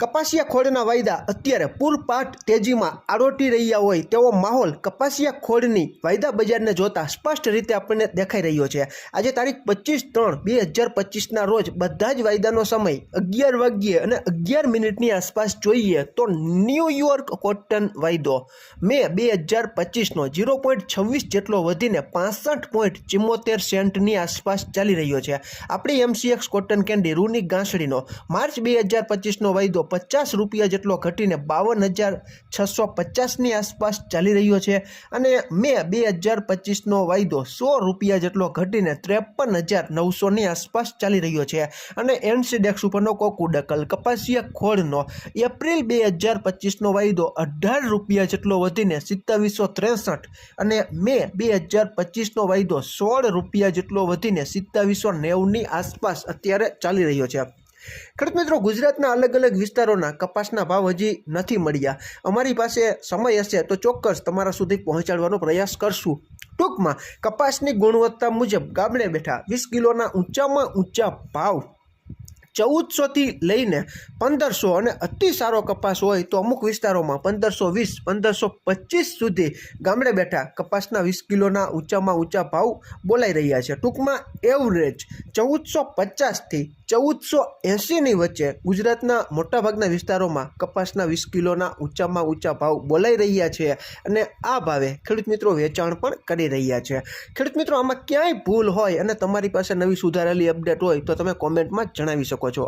કપાસિયા ખોળના વાયદા અત્યારે પૂરપાટ તેજીમાં આરોટી રહ્યા હોય તેવો માહોલ કપાસિયા ખોળની વાયદા બજારને જોતા સ્પષ્ટ રીતે આપણને દેખાઈ રહ્યો છે. આજે તારીખ પચીસ ત્રણ બે હજાર પચીસના રોજ બધા જ વાયદાનો સમય અગિયાર વાગ્યે અને અગિયાર મિનિટની આસપાસ જોઈએ તો ન્યૂયોર્ક કોટન વાયદો મે બે હજાર પચીસનો ઝીરો પોઈન્ટ છવ્વીસ જેટલો વધીને પાસઠ પોઈન્ટ ચિમ્મોતેર સેન્ટની આસપાસ ચાલી રહ્યો છે. આપણી એમસીએક્સ કોટન કેન્ડી રૂની ગાંસડીનો માર્ચ બે હજાર પચીસનો વાયદો પચાસ રૂપિયા જેટલો ઘટીને બાવન હજાર છસો પચાસની આસપાસ ચાલી રહ્યો છે અને મે બે હજાર પચીસનો વાયદો સો રૂપિયા જેટલો ઘટીને ત્રેપન હજાર નવસોની આસપાસ ચાલી રહ્યો છે અને એનસીડેક્સ ઉપરનો કોકુડકલ કપાસિયા ખોળનો એપ્રિલ બે હજાર પચીસનો વાયદો અઢાર રૂપિયા જેટલો વધીને સિત્તાવીસો ત્રેસઠ અને મે બે હજાર પચીસનો વાયદો સોળ રૂપિયા જેટલો વધીને સિત્તાવીસો નેવુંની આસપાસ અત્યારે ચાલી રહ્યો છે. ખેડૂત મિત્રો, ગુજરાતના અલગ અલગ વિસ્તારોના કપાસના ભાવ હજી નથી મળ્યા. અમારી પાસે સમય હશે તો ચોક્કસ તમારા સુધી પહોંચાડવાનો પ્રયાસ કરશું. ટૂંકમાં, કપાસની ગુણવત્તા મુજબ ગામડે બેઠા વીસ કિલોના ઊંચામાં ઊંચા ભાવ ચૌદસોથી લઈને પંદરસો અને અતિ સારો કપાસ હોય તો અમુક વિસ્તારોમાં પંદરસો વીસ, પંદરસો પચીસ સુધી ગામડે બેઠા કપાસના વીસ કિલોના ઊંચામાં ઊંચા ભાવ બોલાઈ રહ્યા છે. ટૂંકમાં એવરેજ ચૌદસો પચાસથી ચૌદસો એંસીની વચ્ચે ગુજરાતના મોટાભાગના વિસ્તારોમાં કપાસના વીસ કિલોના ઊંચામાં ઊંચા ભાવ બોલાઈ રહ્યા છે અને આ ભાવે ખેડૂત મિત્રો વેચાણ પણ કરી રહ્યા છે. ખેડૂત મિત્રો, આમાં ક્યાંય ભૂલ હોય અને તમારી પાસે નવી સુધારેલી અપડેટ હોય તો તમે કોમેન્ટમાં જણાવી શકો છો.